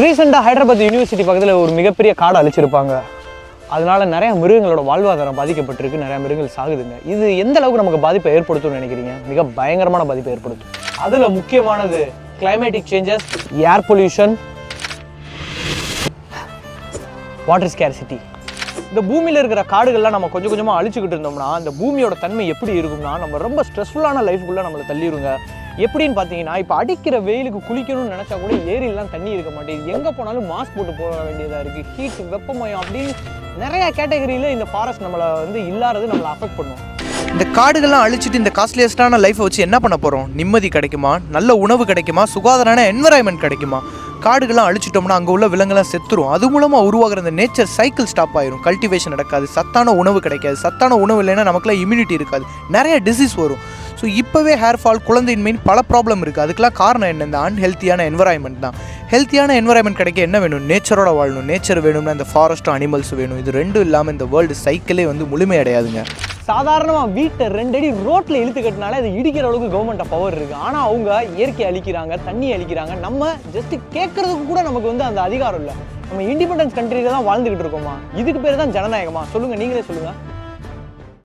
ரீசெண்டாக ஹைதராபாத் யூனிவர்சிட்டி பக்கத்தில் ஒரு மிகப்பெரிய காடை அழிச்சிருப்பாங்க. அதனால நிறைய மிருகங்களோட வாழ்வாதாரம் பாதிக்கப்பட்டிருக்கு. நிறைய மிருகங்கள் சாகுதுங்க. இது எந்த அளவுக்கு நமக்கு பாதிப்பை ஏற்படுத்தும்னு நினைக்கிறீங்க? மிக பயங்கரமான பாதிப்பை ஏற்படுத்தும். அதில் முக்கியமானது climatic changes air pollution water scarcity இந்த பூமியில் இருக்கிற காடுகள்லாம் நம்ம கொஞ்சம் கொஞ்சமாக அழிச்சுக்கிட்டு இருந்தோம்னா அந்த பூமியோட தன்மை எப்படி இருக்கும்னா நம்ம ரொம்ப ஸ்ட்ரெஸ்ஃபுல்லான லைஃபுக்குள்ளே நம்மளை தள்ளிடுங்க எப்படின்னு பார்த்தீங்கன்னா இப்போ அடிக்கிற வெயிலுக்கு குளிக்கணும்னு நினச்சா கூட ஏரியிலாம் தண்ணி இருக்க மாட்டேங்குது. எங்கே போனாலும் மாஸ்க் போட்டு போக வேண்டியதாக இருக்குது ஹீட் வெப்பமயம் அப்படின்னு நிறைய கேட்டகரியில் இந்த ஃபாரஸ்ட் நம்மளை வந்து இல்லாதது நம்மளை அஃபெக்ட் பண்ணும். இந்த காடுகள்லாம் அழிச்சிட்டு இந்த காஸ்ட்லியஸ்டான லைஃப்பை வச்சு என்ன பண்ண போகிறோம் நிம்மதி கிடைக்குமா? நல்ல உணவு கிடைக்குமா? சுகாதாரான என்வரான்மெண்ட் கிடைக்குமா? காடுகள்லாம் அழிச்சிட்டோம்னா அங்கே உள்ள விலங்குலாம் செத்துரும். அது மூலமாக உருவாகிற இந்த நேச்சர் சைக்கிள் ஸ்டாப் ஆயிரும். கல்டிவேஷன் நடக்காது. சத்தான உணவு கிடைக்காது. சத்தான உணவு இல்லைன்னா நமக்குலாம் இம்யூனிட்டி இருக்காது. நிறைய டிசீஸ் வரும். ஸோ இப்போவே ஹேர் ஃபால் குழந்தையின்மைன்னு பல ப்ராப்ளம் இருக்குது அதுக்கெல்லாம் காரணம் என்ன? இந்த அன்ஹெல்த்தியான என்வரான்மெண்ட் தான். ஹெல்த்தியான என்வரான்மெண்ட் கிடைக்க என்ன வேணும்? நேச்சரோட வாழணும். நேச்சர் வேணும்னா இந்த ஃபாரஸ்ட்டும் அனிமல்ஸ் வேணும். இது ரெண்டும் இல்லாமல் இந்த வேர்ல்டு சைக்கிளே வந்து முழுமையடையாதுங்க சாதாரணமாக வீட்டை ரெண்டடி ரோட்டில் இழுத்து கட்டினாலே அது இடிக்கிற அளவுக்கு கவர்மெண்ட்டை பவர் இருக்குது ஆனால் அவங்க இயற்கை அழிக்கிறாங்க தண்ணி அழிக்கிறாங்க. நம்ம ஜஸ்ட் கேட்குறதுக்கு கூட நமக்கு வந்து அந்த அதிகாரம் இல்லை. நம்ம இண்டிபெண்டன்ஸ் கண்ட்ரியில தான் வாழ்ந்துகிட்டு இருக்கோமா? இதுக்கு பேர் தான் ஜனநாயகமா? சொல்லுங்கள் நீங்களே சொல்லுங்கள்